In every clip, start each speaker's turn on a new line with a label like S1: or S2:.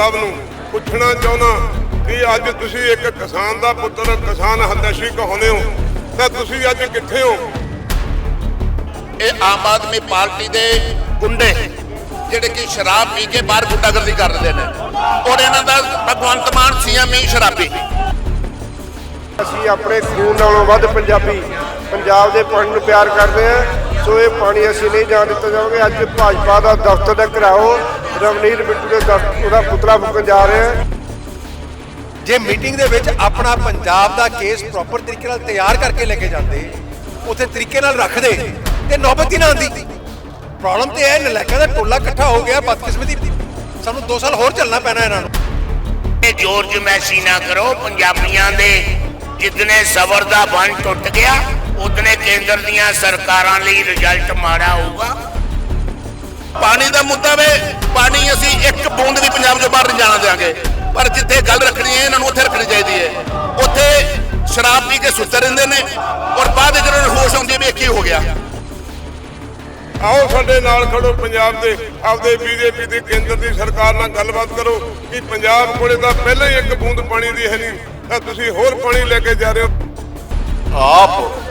S1: ਸਾਹਿਬ ਨੂੰ ਪੁੱਛਣਾ ਚਾਹੁੰਦਾ ਕਿ ਅੱਜ ਤੁਸੀਂ ਇੱਕ ਕਿਸਾਨ ਦਾ ਪੁੱਤਰ ਕਿਸਾਨ ਹਤੈਸ਼ੀ ਕਹਾਉਂਦੇ ਹੋ ਤਾਂ ਤੁਸੀਂ ਅੱਜ ਕਿੱਥੇ ਹੋ?
S2: ਇਹ ਆਮ ਆਦਮੀ ਪਾਰਟੀ ਦੇ ਗੁੰਡੇ ਜਿਹੜੇ ਕਿ ਸ਼ਰਾਬ ਪੀ ਕੇ ਬਾਹਰ ਗੁੰਡਾਗਰਦੀ ਕਰਦੇ ਨੇ। ਔਰ ਇਹਨਾਂ ਦਾ ਭਗਵੰਤ ਮਾਨ ਸੀਐਮ ਹੀ ਸ਼ਰਾਬੀ।
S3: ਅਸੀਂ ਆਪਣੇ ਖੂਨ ਨਾਲੋਂ ਵੱਧ ਪੰਜਾਬੀ ਪੰਜਾਬ ਦੇ ਪਾਣੀ ਨੂੰ ਪਿਆਰ ਕਰਦੇ ਹਾਂ। ਸੋ ਇਹ ਪਾਣੀ ਅਸੀਂ ਨਹੀਂ ਜਾਣ ਦਿੱਤਾ ਜਾਵਾਂਗੇ। ਅੱਜ ਭਾਜਪਾ ਦਾ ਦਫ਼ਤਰ ਦਾ ਘਰਾਓ ਰਵਨੀਤ ਬਿੱਟੂ ਦੇ ਦਫ਼ਤਰ ਉਹਦਾ ਪੁਤਲਾ ਫੂਕਣ ਜਾ ਰਹੇ ਹਾਂ।
S4: ਜੇ ਮੀਟਿੰਗ ਦੇ ਵਿੱਚ ਆਪਣਾ ਪੰਜਾਬ ਦਾ ਕੇਸ ਪ੍ਰੋਪਰ ਤਰੀਕੇ ਨਾਲ ਤਿਆਰ ਕਰਕੇ ਲੈ ਕੇ ਜਾਂਦੇ ਉਥੇ ਤਰੀਕੇ ਨਾਲ ਰੱਖਦੇ ਤੇ ਨੌਬਤ ਹੀ ਨਾ ਆਉਂਦੀ। ਪ੍ਰੋਬਲਮ ਤੇ ਇਹ ਨਲਾਇਕਾਂ ਦਾ ਟੋਲਾ ਇਕੱਠਾ ਹੋ ਗਿਆ ਬਦਕਿਸਮਤੀ। ਸਾਨੂੰ 2 ਸਾਲ ਹੋਰ ਚੱਲਣਾ ਪੈਣਾ ਇਹਨਾਂ ਨੂੰ।
S5: ਇਹ ਜ਼ੋਰ ਜਮੈਸੀ ਨਾ ਕਰੋ ਪੰਜਾਬੀਆਂ ਦੇ ਜਿੱਦਨੇ ਸਬਰ ਦਾ ਬੰਨ ਟੁੱਟ ਗਿਆ ਉਦਨੇ ਕੇਂਦਰ ਦੀਆਂ ਸਰਕਾਰਾਂ ਲਈ ਰਿਜ਼ਲਟ ਮਾੜਾ ਹੋਊਗਾ।
S2: ਪਾਣੀ ਦਾ ਮੁੱਦਾ ਵੇ ਪਾਣੀ ਅਸੀਂ ਇੱਕ ਬੂੰਦ ਵੀ ਪੰਜਾਬ ਤੋਂ ਬਾਹਰ ਨਹੀਂ ਜਾਣਾ ਦੇਵਾਂਗੇ ਪਰ ਜਿੱਥੇ ਗੱਲ ਰੱਖਣੀ ਹੈ ਇਹਨਾਂ ਨੂੰ ਉੱਥੇ ਰੱਖਣੀ ਚਾਹੀਦੀ ਹੈ। ਉੱਥੇ ਸ਼ਰਾਬ ਪੀ ਕੇ ਸੁੱਤੇ ਰਹਿੰਦੇ ਨੇ ਔਰ ਬਾਅਦ ਵਿੱਚ ਜਦੋਂ ਹੋਸ਼ ਆਉਂਦੀ ਹੈ ਵੀ ਇਹ ਕੀ ਹੋ ਗਿਆ।
S1: ਆਓ ਸਾਡੇ ਨਾਲ ਖੜੋ ਪੰਜਾਬ ਦੇ ਆਪਦੇ ਬੀਜੇਪੀ ਦੀ ਕੇਂਦਰ ਦੀ ਸਰਕਾਰ ਨਾਲ ਗੱਲਬਾਤ ਕਰੋ ਕਿ ਪੰਜਾਬ ਕੋਲੇ ਤਾਂ ਪਹਿਲਾਂ ਹੀ ਇੱਕ ਬੂੰਦ ਪਾਣੀ ਦੀ ਹੈ। ਨਹੀਂ ਤਾਂ ਤੁਸੀਂ ਹੋਰ ਪਾਣੀ ਲੈ ਕੇ ਜਾ ਰਹੇ ਹੋ।
S6: ਆਪ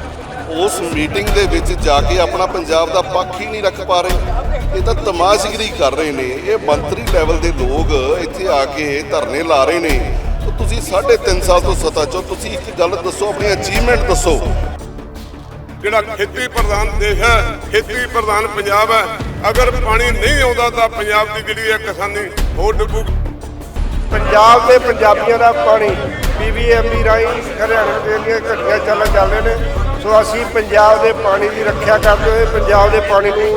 S6: ਉਸ ਮੀਟਿੰਗ ਦੇ ਵਿੱਚ ਜਾ ਕੇ ਆਪਣਾ ਪੰਜਾਬ ਦਾ ਪੱਖ ਹੀ ਨਹੀਂ ਰੱਖ ਪਾ ਰਹੇ। ਇਹ ਤਾਂ ਤਮਾਸ਼ਗਰੀ ਕਰ ਰਹੇ ਨੇ। ਇਹ ਮੰਤਰੀ ਲੈਵਲ ਦੇ ਲੋਕ ਇੱਥੇ ਆ ਕੇ ਧਰਨੇ ਲਾ ਰਹੇ ਨੇ। ਤਾਂ ਤੁਸੀਂ 3.5 ਸਾਲ ਤੋਂ ਸੱਤਾ ਚੋਂ ਤੁਸੀਂ ਇੱਕ ਗੱਲ ਦੱਸੋ ਆਪਣੀ ਅਚੀਵਮੈਂਟ ਦੱਸੋ।
S1: ਜਿਹੜਾ ਖੇਤੀ ਪ੍ਰਧਾਨ ਦੇਸ਼ ਹੈ ਖੇਤੀ ਪ੍ਰਧਾਨ ਪੰਜਾਬ ਹੈ ਅਗਰ ਪਾਣੀ ਨਹੀਂ ਆਉਂਦਾ ਤਾਂ ਪੰਜਾਬ ਦੀ ਜਿਹੜੀ ਹੈ ਕਿਸਾਨੀ ਹੋਰ ਡੁੱਬੂ।
S3: ਪੰਜਾਬ ਦੇ ਪੰਜਾਬੀਆਂ ਦਾ ਪਾਣੀ ਬੀਬੀਐਮਬੀ ਰਾਹੀਂ ਹਰਿਆਣੇ ਦੇ ਦੀਆਂ ਘਟੀਆਂ ਚੱਲਣ ਚੱਲਦੇ ਨੇ ਸੋ ਅਸੀਂ ਪੰਜਾਬ ਦੇ ਪਾਣੀ ਦੀ ਰੱਖਿਆ ਕਰਦੇ ਹੋਏ ਪੰਜਾਬ ਦੇ ਪਾਣੀ ਨੂੰ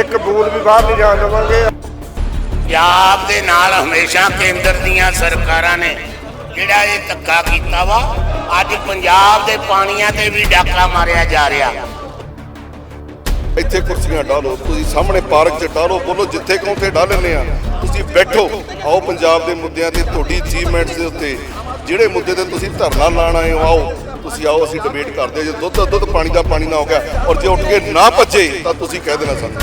S3: ਇੱਕ ਬੂੰਦ ਵੀ ਬਾਹਰ ਨਹੀਂ ਜਾਣ ਦੇਵਾਂਗੇ।
S5: ਪੰਜਾਬ ਦੇ ਨਾਲ ਹਮੇਸ਼ਾ ਕੇਂਦਰ ਦੀਆਂ ਸਰਕਾਰਾਂ ਨੇ ਜਿਹੜਾ ਇਹ ਧੱਕਾ ਕੀਤਾ ਵਾ ਅੱਜ ਪੰਜਾਬ ਦੇ ਪਾਣੀਆਂ ਤੇ ਵੀ ਡਾਕਾ ਮਾਰਿਆ ਜਾ ਰਿਹਾ।
S6: ਇੱਥੇ ਕੁਰਸੀਆਂ ਡਾਲੋ ਤੁਸੀਂ ਸਾਹਮਣੇ ਪਾਰਕ 'ਚ ਡਾਲੋ ਬੋਲੋ ਜਿੱਥੇ ਕਹੋ ਤੇ ਡਾਲ ਲੈਂਦੇ ਆ ਤੁਸੀਂ ਬੈਠੋ ਆਓ ਪੰਜਾਬ ਦੇ ਮੁੱਦਿਆਂ ਤੇ ਤੁਹਾਡੀ ਅਚੀਵਮੈਂਟਸ ਦੇ ਉੱਤੇ। ਜਿਹੜੇ ਮੁੱਦੇ ਤੇ ਤੁਸੀਂ ਧਰਨਾ ਲਾਣ ਆਏ ਹੋ ਆਓ। ਤੁਸੀਂ ਆਓ, ਅਸੀਂ ਡਿਬੇਟ ਕਰਦੇ ਜੇ ਦੁੱਧ ਦਾ ਦੁੱਧ ਪਾਣੀ ਦਾ ਪਾਣੀ ਨਾ ਹੋ ਗਿਆ ਔਰ ਜੇ ਉੱਠ ਕੇ ਨਾ ਭੱਜੇ, ਤਾਂ ਤੁਸੀਂ ਕਹਿ ਦੇਣਾ ਸਾਨੂੰ।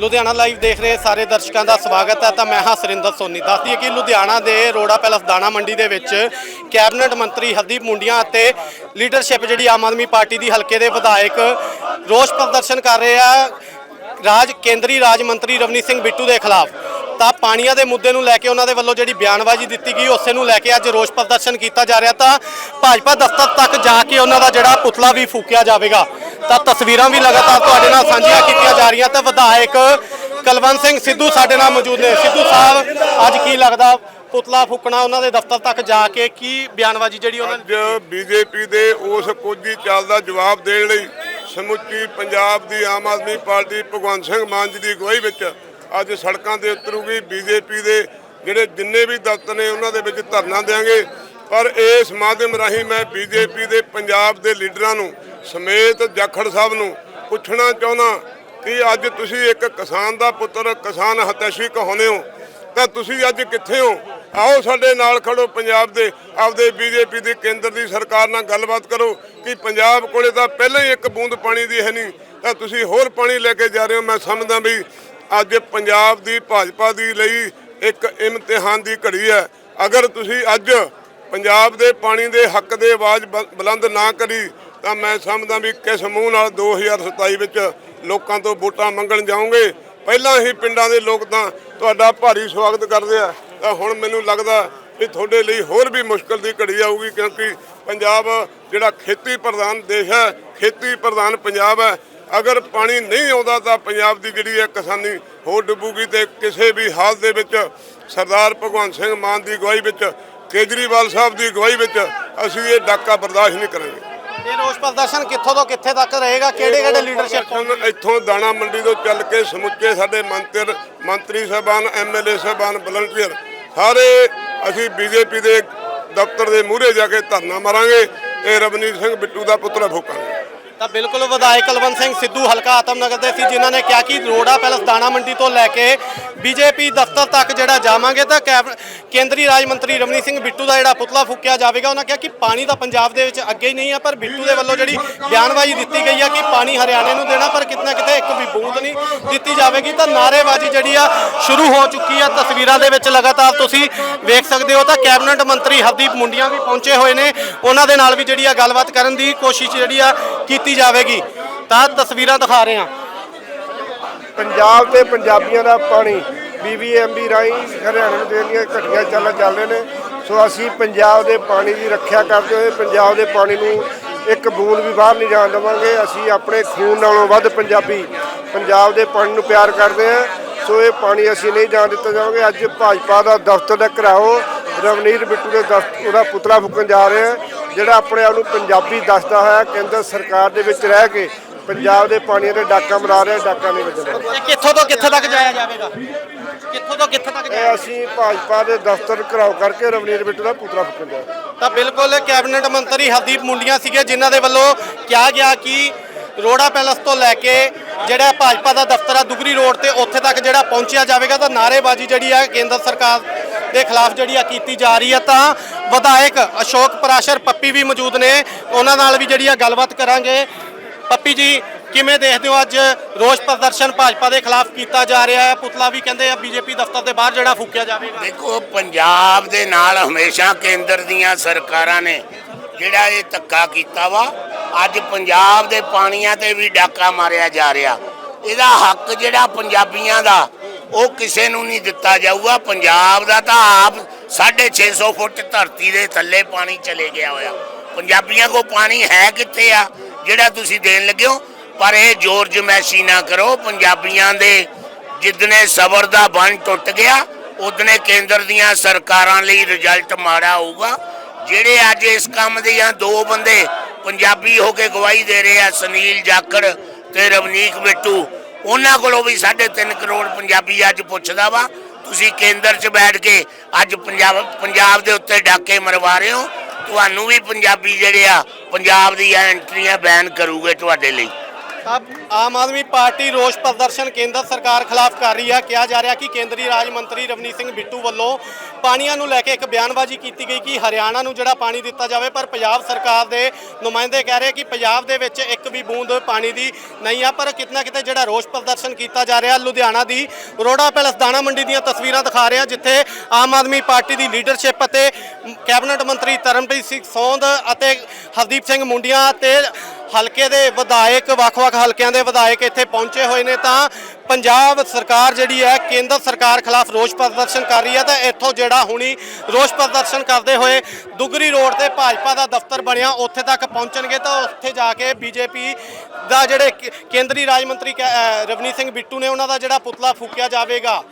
S7: ਲੁਧਿਆਣਾ ਲਾਈਵ ਦੇਖ ਰਹੇ ਸਾਰੇ ਦਰਸ਼ਕਾਂ ਦਾ ਸਵਾਗਤ ਹੈ। ਤਾਂ ਮੈਂ ਹਾਂ ਸੁਰਿੰਦਰ ਸੋਨੀ। ਦੱਸਦੀ ਹੈ ਕਿ ਲੁਧਿਆਣਾ ਦੇ ਰੋੜਾ ਪੈਲਸ ਦਾਣਾ ਮੰਡੀ ਦੇ ਵਿੱਚ ਕੈਬਨਿਟ ਮੰਤਰੀ ਹਰਦੀਪ ਮੁੰਡੀਆਂ ਅਤੇ ਲੀਡਰਸ਼ਿਪ ਜਿਹੜੀ ਆਮ ਆਦਮੀ ਪਾਰਟੀ ਦੀ ਹਲਕੇ ਦੇ ਵਿਧਾਇਕ ਰੋਸ ਪ੍ਰਦਰਸ਼ਨ ਕਰ ਰਹੇ ਆ। ਰਾਜ, ਕੇਂਦਰੀ ਰਾਜ ਮੰਤਰੀ ਰਵਨੀਤ ਸਿੰਘ ਬਿੱਟੂ ਦੇ ਖਿਲਾਫ। ਤਾਂ ਪਾਣੀਆਂ ਦੇ ਮੁੱਦੇ ਨੂੰ ਲੈ ਕੇ ਉਹਨਾਂ ਦੇ ਵੱਲੋਂ ਜਿਹੜੀ ਬਿਆਨਬਾਜ਼ੀ ਦਿੱਤੀ ਗਈ, ਉਸੇ ਨੂੰ ਲੈ ਕੇ ਅੱਜ ਰੋਸ ਪ੍ਰਦਰਸ਼ਨ ਕੀਤਾ ਜਾ ਰਿਹਾ। ਤਾਂ ਭਾਜਪਾ ਦਫ਼ਤਰ ਤੱਕ ਜਾ ਕੇ ਉਹਨਾਂ ਦਾ ਜਿਹੜਾ ਪੁਤਲਾ ਵੀ ਫੂਕਿਆ ਜਾਵੇਗਾ। ਤਾਂ ਤਸਵੀਰਾਂ ਵੀ ਲਗਾਤਾਰ ਤੁਹਾਡੇ ਨਾਲ ਸਾਂਝੀਆਂ ਕੀਤੀਆਂ ਜਾ ਰਹੀਆਂ। ਤਾਂ ਵਿਧਾਇਕ ਕਲਵੰਤ ਸਿੰਘ ਸਿੱਧੂ ਸਾਡੇ ਨਾਲ ਮੌਜੂਦ ਨੇ। ਸਿੱਧੂ ਸਾਹਿਬ, ਅੱਜ ਕੀ ਲੱਗਦਾ ਪੁਤਲਾ ਫੂਕਣਾ ਉਹਨਾਂ ਦੇ ਦਫ਼ਤਰ ਤੱਕ ਜਾ ਕੇ ਕੀ ਬਿਆਨਬਾਜ਼ੀ ਜਿਹੜੀ ਉਹਨਾਂ ਨੇ
S1: ਅੱਜ ਬੀਜੇਪੀ ਦੇ ਉਸ ਕੋਝੀ ਚਾਲ ਦਾ ਜਵਾਬ ਦੇਣ ਲਈ ਸਮੁੱਚੀ ਪੰਜਾਬ ਦੀ ਆਮ ਆਦਮੀ ਪਾਰਟੀ ਭਗਵੰਤ ਸਿੰਘ ਮਾਨ ਜੀ ਦੀ ਅਗਵਾਈ ਵਿੱਚ ਅੱਜ ਸੜਕਾਂ ਤੇ ਉਤਰੂਗੀ ਬੀਜੇਪੀ ਦੇ ਜਿਹੜੇ ਜਿੰਨੇ ਵੀ ਦਫ਼ਤਰ ਨੇ ਉਹਨਾਂ ਦੇ ਵਿੱਚ ਧਰਨਾ ਦੇਾਂਗੇ ਪਰ ਇਸ ਮਾਧਿਅਮ ਰਾਹੀਂ ਮੈਂ ਬੀਜੇਪੀ ਦੇ ਪੰਜਾਬ ਦੇ ਲੀਡਰਾਂ ਨੂੰ ਸਮੇਤ ਜਾਖੜ ਸਾਹਿਬ ਨੂੰ ਪੁੱਛਣਾ ਚਾਹੁੰਦਾ ਕਿ ਅੱਜ ਤੁਸੀਂ ਇੱਕ ਕਿਸਾਨ ਦਾ ਪੁੱਤਰ, ਕਿਸਾਨ ਹਤੈਸ਼ੀ ਕਹਾਉਂਦੇ ਹੋ, ਤਾਂ ਤੁਸੀਂ ਅੱਜ ਕਿੱਥੇ ਹੋ? ਆਓ ਸਾਡੇ ਨਾਲ ਖੜੋ ਪੰਜਾਬ ਦੇ, ਆਪਦੇ ਬੀਜੇਪੀ ਦੀ ਕੇਂਦਰ ਦੀ ਸਰਕਾਰ ਨਾਲ ਗੱਲਬਾਤ ਕਰੋ ਕਿ ਪੰਜਾਬ ਕੋਲੇ ਤਾਂ ਪਹਿਲਾਂ ਹੀ ਇੱਕ ਬੂੰਦ ਪਾਣੀ ਦੀ ਹੈ ਨਹੀਂ, ਤਾਂ ਤੁਸੀਂ ਹੋਰ ਪਾਣੀ ਲੈ ਕੇ ਜਾ ਰਹੇ ਹੋ। ਮੈਂ ਸਮਝਦਾ ਵੀ ਅੱਜ ਪੰਜਾਬ ਦੀ ਭਾਜਪਾ ਦੀ ਲਈ ਇੱਕ ਇਮਤਿਹਾਨ ਦੀ ਘੜੀ ਹੈ। ਅਗਰ ਤੁਸੀਂ ਅੱਜ ਪੰਜਾਬ ਦੇ ਪਾਣੀ ਦੇ ਹੱਕ ਦੇ ਆਵਾਜ਼ ਬ- ਬੁਲੰਦ ਨਾ ਕਰੀ, ਤਾਂ ਮੈਂ ਸਮਝਦਾ ਵੀ ਕਿਸ ਮੂੰਹ ਨਾਲ 2027 ਵਿੱਚ ਲੋਕਾਂ ਤੋਂ ਵੋਟਾਂ ਮੰਗਣ ਜਾਓਗੇ। ਪਹਿਲਾਂ ਹੀ ਪਿੰਡਾਂ ਦੇ ਲੋਕ ਤਾਂ ਤੁਹਾਡਾ ਭਾਰੀ ਸਵਾਗਤ ਕਰਦੇ ਆ। ਤਾਂ ਹੁਣ ਮੈਨੂੰ ਲੱਗਦਾ ਵੀ ਤੁਹਾਡੇ ਲਈ ਹੋਰ ਵੀ ਮੁਸ਼ਕਲ ਦੀ ਘੜੀ ਆਊਗੀ, ਕਿਉਂਕਿ ਪੰਜਾਬ ਜਿਹੜਾ ਖੇਤੀ ਪ੍ਰਧਾਨ ਦੇਸ਼ ਹੈ, ਖੇਤੀ ਪ੍ਰਧਾਨ ਪੰਜਾਬ ਹੈ ਅਗਰ ਪਾਣੀ ਨਹੀਂ ਆਉਂਦਾ ਤਾਂ ਪੰਜਾਬ ਦੀ ਜਿਹੜੀ ਹੈ ਕਿਸਾਨੀ ਹੋਰ ਡੁੱਬੂਗੀ ਤੇ ਕਿਸੇ ਵੀ ਹਾਲ ਦੇ ਵਿੱਚ ਸਰਦਾਰ ਭਗਵੰਤ ਸਿੰਘ ਮਾਨ ਦੀ ਅਗਵਾਈ ਵਿੱਚ ਕੇਜਰੀਵਾਲ ਸਾਹਿਬ ਦੀ ਅਗਵਾਈ ਵਿੱਚ ਅਸੀਂ ਇਹ ਡਾਕਾ ਬਰਦਾਸ਼ਤ ਨਹੀਂ ਕਰਾਂਗੇ।
S7: ਇਹ ਰੋਸ ਪ੍ਰਦਰਸ਼ਨ ਕਿੱਥੋਂ ਤੋਂ ਕਿੱਥੇ ਤੱਕ ਰਹੇਗਾ? ਕਿਹੜੇ ਕਿਹੜੇ ਲੀਡਰਸ਼ਿਪ
S1: ਇੱਥੋਂ ਦਾਣਾ ਮੰਡੀ ਤੋਂ ਚੱਲ ਕੇ ਸਮੁੱਚੇ ਸਾਡੇ ਮੰਤਰ ਮੰਤਰੀ ਸਾਹਿਬਾਨ ਐਮਐਲਏ ਸਾਹਿਬਾਨ ਵਲੰਟੀਅਰ ਸਾਰੇ ਅਸੀਂ ਬੀਜੇਪੀ ਦੇ ਦਫ਼ਤਰ ਦੇ ਮੂਹਰੇ ਜਾ ਕੇ ਧਰਨਾ ਮਾਰਾਂਗੇ। ਤੇ ਰਵਨੀਤ ਸਿੰਘ ਬਿੱਟੂ ਦਾ ਪੁੱਤਰਾ ਫੂਕਾਂਗੇ
S7: ਤਾਂ ਬਿਲਕੁਲ ਵਿਧਾਇਕ ਕੁਲਵੰਤ ਸਿੰਘ ਸਿੱਧੂ ਹਲਕਾ ਆਤਮਨਗਰ ਦੇ ਸੀ, ਜਿਨ੍ਹਾਂ ਨੇ ਕਿਹਾ ਕਿ ਰੋੜਾ ਪੈਲਸ ਦਾਣਾ ਮੰਡੀ ਤੋਂ ਲੈ ਕੇ ਬੀਜੇਪੀ ਦਫ਼ਤਰ ਤੱਕ ਜਿਹੜਾ ਜਾਵਾਂਗੇ ਤਾਂ ਕੈਬ- ਕੇਂਦਰੀ ਰਾਜ ਮੰਤਰੀ ਰਮਨੀਤ ਸਿੰਘ ਬਿੱਟੂ ਦਾ ਜਿਹੜਾ ਪੁਤਲਾ ਫੂਕਿਆ ਜਾਵੇਗਾ। ਉਹਨਾਂ ਕਿਹਾ ਕਿ ਪਾਣੀ ਤਾਂ ਪੰਜਾਬ ਦੇ ਵਿੱਚ ਅੱਗੇ ਹੀ ਨਹੀਂ ਹੈ ਪਰ ਬਿੱਟੂ ਦੇ ਵੱਲੋਂ ਜਿਹੜੀ ਬਿਆਨਬਾਜ਼ੀ ਦਿੱਤੀ ਗਈ ਆ ਕਿ ਪਾਣੀ ਹਰਿਆਣੇ ਨੂੰ ਦੇਣਾ, ਪਰ ਕਿਤਨਾ ਕਿਤੇ ਇੱਕ ਵੀ ਬੂੰਦ ਨਹੀਂ ਦਿੱਤੀ ਜਾਵੇਗੀ। ਤਾਂ ਨਾਅਰੇਬਾਜ਼ੀ ਜਿਹੜੀ ਆ ਸ਼ੁਰੂ ਹੋ ਚੁੱਕੀ ਆ ਤਸਵੀਰਾਂ ਦੇ ਵਿੱਚ ਲਗਾਤਾਰ ਤੁਸੀਂ ਵੇਖ ਸਕਦੇ ਹੋ ਤਾਂ ਕੈਬਨਿਟ ਮੰਤਰੀ ਹਰਦੀਪ ਮੁੰਡੀਆਂ ਵੀ ਪਹੁੰਚੇ ਹੋਏ ਨੇ। ਉਹਨਾਂ ਦੇ ਨਾਲ ਵੀ ਜਿਹੜੀ ਆ ਗੱਲਬਾਤ ਕਰਨ ਦੀ ਕੋਸ਼ਿਸ਼ ਜਿਹੜੀ ਆ ਕੀਤੀ ਜਾਵੇਗੀ। ਤਾਂ ਤਸਵੀਰਾਂ ਦਿਖਾ ਰਹੇ ਹਾਂ।
S3: ਪੰਜਾਬ ਤੇ ਪੰਜਾਬੀਆਂ ਦਾ ਪਾਣੀ ਬੀਬੀਐਮਬੀ ਰਾਹੀਂ ਹਰਿਆਣਾ ਨੂੰ ਦੇਣ ਘਟੀਆਂ ਚਾਲਾਂ ਚੱਲ ਰਹੇ ਨੇ। ਸੋ ਅਸੀਂ ਪੰਜਾਬ ਦੇ ਪਾਣੀ ਦੀ ਰੱਖਿਆ ਕਰਦੇ ਹੋਏ ਪੰਜਾਬ ਦੇ ਪਾਣੀ ਨੂੰ ਇੱਕ ਬੂੰਦ ਵੀ ਬਾਹਰ ਨਹੀਂ ਜਾਣ ਦੇਵਾਂਗੇ। ਅਸੀਂ ਆਪਣੇ ਖੂਨ ਨਾਲੋਂ ਵੱਧ ਪੰਜਾਬੀ ਪੰਜਾਬ ਦੇ ਪਾਣੀ ਨੂੰ ਪਿਆਰ ਕਰਦੇ ਹਾਂ। ਸੋ ਇਹ ਪਾਣੀ ਅਸੀਂ ਨਹੀਂ ਜਾਣ ਦਿੱਤਾ ਜਾਵਾਂਗੇ। ਅੱਜ ਭਾਜਪਾ ਦਾ ਦਫ਼ਤਰ ਦਾ ਘਰਾਓ ਰਵਨੀਤ ਬਿੱਟੂ ਦੇ ਦਫ਼ਤਰ, ਉਹਦਾ ਪੁਤਲਾ ਫੂਕਣ ਜਾ ਰਹੇ ਜਿਹੜਾ ਆਪਣੇ ਆਪ ਨੂੰ ਪੰਜਾਬੀ ਦੱਸਦਾ ਹੋਇਆ ਕੇਂਦਰ ਸਰਕਾਰ ਦੇ ਵਿੱਚ ਰਹਿ ਕੇ ਪੰਜਾਬ ਦੇ ਪਾਣੀਆਂ ਤੇ ਡਾਕਾ ਮਰਾ ਰਿਹਾ ਡਾਕਾ ਨਹੀਂ ਵੱਜਣਾ
S7: ਇਹ ਕਿੱਥੋਂ ਤੋਂ ਕਿੱਥੇ ਤੱਕ ਜਾਇਆ ਜਾਵੇਗਾ? ਕਿੱਥੋਂ ਤੋਂ ਕਿੱਥੇ ਤੱਕ ਜਾਇਆ?
S3: ਇਹ ਅਸੀਂ ਭਾਜਪਾ ਦੇ ਦਫ਼ਤਰ ਘਰਾਓ ਕਰਕੇ ਰਵਨੀਤ ਬਿੱਟੂ ਦਾ ਪੁਤਲਾ ਹਾਂ।
S7: ਤਾਂ ਬਿਲਕੁਲ ਕੈਬਨਿਟ ਮੰਤਰੀ ਹਰਦੀਪ ਮੁੰਡੀਆਂ ਸੀਗੇ ਜਿਨ੍ਹਾਂ ਦੇ ਵੱਲੋਂ ਕਿਹਾ ਗਿਆ ਕਿ ਰੋੜਾ ਪੈਲਸ ਤੋਂ ਲੈ ਕੇ ਜਿਹੜਾ ਭਾਜਪਾ ਦਾ ਦਫ਼ਤਰ ਆ ਦੁਗਰੀ ਰੋਡ ਤੇ, ਉੱਥੇ ਤੱਕ ਜਿਹੜਾ ਪਹੁੰਚਿਆ ਜਾਵੇਗਾ ਤਾਂ ਨਾਅਰੇਬਾਜ਼ੀ ਜਿਹੜੀ ਆ ਕੇਂਦਰ ਸਰਕਾਰ ਦੇ ਖਿਲਾਫ ਜਿਹੜੀ ਆ ਕੀਤੀ ਜਾ ਰਹੀ ਹੈ ਤਾਂ ਵਿਧਾਇਕ ਅਸ਼ੋਕ ਪਰਾਸ਼ਰ, ਪੱਪੀ ਵੀ ਮੌਜੂਦ ਨੇ। ਉਹਨਾਂ ਨਾਲ ਵੀ ਜਿਹੜੀ ਆ ਗੱਲਬਾਤ ਕਰਾਂਗੇ। ਪੱਪੀ ਜੀ, ਕਿਵੇਂ ਦੇਖਦੇ ਹੋ ਅੱਜ ਰੋਸ ਪ੍ਰਦਰਸ਼ਨ ਭਾਜਪਾ ਦੇ ਖਿਲਾਫ ਕੀਤਾ ਜਾ ਰਿਹਾ ਹੈ? ਪੁਤਲਾ ਵੀ ਕਹਿੰਦੇ ਆ ਬੀਜੇਪੀ ਦਫ਼ਤਰ ਦੇ ਬਾਹਰ ਜਿਹੜਾ ਫੂਕਿਆ ਜਾਵੇਗਾ।
S5: ਦੇਖੋ, ਪੰਜਾਬ ਦੇ ਨਾਲ ਹਮੇਸ਼ਾ ਕੇਂਦਰ ਦੀਆਂ ਸਰਕਾਰਾਂ ਨੇ ਜਿਹੜਾ ਇਹ ਧੱਕਾ ਕੀਤਾ ਵਾ ਅੱਜ ਪੰਜਾਬ ਦੇ ਪਾਣੀਆਂ ਤੇ ਵੀ ਡਾਕਾ ਮਾਰਿਆ ਜਾ ਰਿਹਾ। ਇਹਦਾ ਹੱਕ ਜਿਹੜਾ ਪੰਜਾਬੀਆਂ ਦਾ, ਉਹ ਕਿਸੇ ਨੂੰ ਨਹੀਂ ਦਿੱਤਾ ਜਾਊਗਾ। ਪੰਜਾਬ ਦਾ ਤਾਂ ਆਪ 650 ਫੁੱਟ ਧਰਤੀ ਦੇ ਥੱਲੇ ਪਾਣੀ ਚਲੇ ਗਿਆ ਹੋਇਆ। ਪੰਜਾਬੀਆਂ ਕੋ ਪਾਣੀ ਹੈ ਕਿੱਥੇ ਆ? ਜਿਹੜਾ ਤੁਸੀਂ ਦੇਣ ਲੱਗੇ ਹੋ। ਪਰ ਇਹ ਜ਼ੋਰ ਜਮੈਸ਼ੀ ਨਾ ਕਰੋ। ਪੰਜਾਬੀਆਂ ਦੇ ਜਿੱਦਨੇ ਸਬਰ ਦਾ ਬੰਨ ਟੁੱਟ ਗਿਆ ਉਦਨੇ ਕੇਂਦਰ ਦੀਆਂ ਸਰਕਾਰਾਂ ਲਈ ਰਿਜ਼ਲਟ ਮਾੜਾ ਹੋਊਗਾ। ਜਿਹੜੇ ਅੱਜ ਇਸ ਕੰਮ ਦੇ ਜਾਂ ਦੋ ਬੰਦੇ ਪੰਜਾਬੀ ਹੋ ਕੇ ਗਵਾਹੀ ਦੇ ਰਹੇ ਆ ਸੁਨੀਲ ਜਾਖੜ ਤੇ ਰਵਨੀਕ ਬਿੱਟੂ ਉਹਨਾਂ ਕੋਲੋਂ ਵੀ 3.5 ਕਰੋੜ ਪੰਜਾਬੀ ਅੱਜ ਪੁੱਛਦਾ ਵਾ। ਤੁਸੀਂ ਕੇਂਦਰ 'ਚ ਬੈਠ ਕੇ ਅੱਜ ਪੰਜਾਬ ਪੰਜਾਬ ਦੇ ਉੱਤੇ ਡਾਕੇ ਮਰਵਾ ਰਹੇ ਹੋ। ਤੁਹਾਨੂੰ ਵੀ ਪੰਜਾਬੀ ਜਿਹੜੇ ਆ, ਪੰਜਾਬ ਦੀਆਂ ਐਂਟਰੀਆਂ ਬੈਨ ਕਰੂਗੇ ਤੁਹਾਡੇ ਲਈ।
S7: ਅਬ ਆਮ ਆਦਮੀ ਪਾਰਟੀ ਰੋਸ ਪ੍ਰਦਰਸ਼ਨ ਕੇਂਦਰ ਸਰਕਾਰ ਖਿਲਾਫ ਕਰ ਰਹੀ ਹੈ ਕਿਹਾ ਜਾ ਰਿਹਾ ਕਿ ਕੇਂਦਰੀ ਰਾਜ ਮੰਤਰੀ ਰਵਨੀਤ ਸਿੰਘ ਬਿੱਟੂ ਵੱਲੋਂ ਪਾਣੀਆਂ ਨੂੰ ਲੈ ਕੇ ਇੱਕ ਬਿਆਨਬਾਜ਼ੀ ਕੀਤੀ ਗਈ ਕਿ ਹਰਿਆਣਾ ਨੂੰ ਜਿਹੜਾ ਪਾਣੀ ਦਿੱਤਾ ਜਾਵੇ, ਪਰ ਪੰਜਾਬ ਸਰਕਾਰ ਦੇ ਨੁਮਾਇੰਦੇ ਕਹਿ ਰਹੇ ਕਿ ਪੰਜਾਬ ਦੇ ਵਿੱਚ ਇੱਕ ਵੀ ਬੂੰਦ ਪਾਣੀ ਦੀ ਨਹੀਂ ਆ, ਪਰ ਕਿਤਨਾ ਕਿਤੇ ਜਿਹੜਾ ਰੋਸ ਪ੍ਰਦਰਸ਼ਨ ਕੀਤਾ ਜਾ ਰਿਹਾ, ਲੁਧਿਆਣਾ ਦੀ ਰੋੜਾ ਪੈਲਸ ਦਾਣਾ ਮੰਡੀ ਦੀਆਂ ਤਸਵੀਰਾਂ ਦਿਖਾ ਰਿਹਾ, ਜਿੱਥੇ ਆਮ ਆਦਮੀ ਪਾਰਟੀ ਦੀ ਲੀਡਰਸ਼ਿਪ ਅਤੇ ਕੈਬਨਿਟ ਮੰਤਰੀ ਤਰਨਪ੍ਰੀਤ ਸਿੰਘ ਸੌਂਦ ਅਤੇ ਹਰਦੀਪ ਸਿੰਘ ਮੁੰਡੀਆਂ ਤੇ ਹਲਕੇ ਦੇ ਵਿਧਾਇਕ, ਵੱਖ-ਵੱਖ ਹਲਕਿਆਂ ਦੇ ਵਿਧਾਇਕ ਇੱਥੇ ਪਹੁੰਚੇ ਹੋਏ ਨੇ ਤਾਂ ਪੰਜਾਬ ਸਰਕਾਰ ਜਿਹੜੀ ਹੈ, ਕੇਂਦਰ ਸਰਕਾਰ ਖਿਲਾਫ ਰੋਸ ਪ੍ਰਦਰਸ਼ਨ ਕਰ ਰਹੀ ਹੈ ਤਾਂ ਇੱਥੋਂ ਜਿਹੜਾ ਹੁਣੀ ਰੋਸ ਪ੍ਰਦਰਸ਼ਨ ਕਰਦੇ ਹੋਏ ਦੁਗਰੀ ਰੋਡ ਤੇ ਭਾਜਪਾ ਦਾ ਦਫ਼ਤਰ ਬਣਿਆ, ਉੱਥੇ ਤੱਕ ਪਹੁੰਚਣਗੇ ਤਾਂ ਉੱਥੇ ਜਾ ਕੇ ਬੀਜੇਪੀ ਦਾ ਜਿਹੜੇ ਕੇ- ਕੇਂਦਰੀ ਰਾਜ ਮੰਤਰੀ ਕੈ- ਰਵਨੀਤ ਸਿੰਘ ਬਿੱਟੂ ਨੇ ਉਹਨਾਂ ਦਾ ਜਿਹੜਾ ਪੁਤਲਾ ਫੂਕਿਆ ਜਾਵੇਗਾ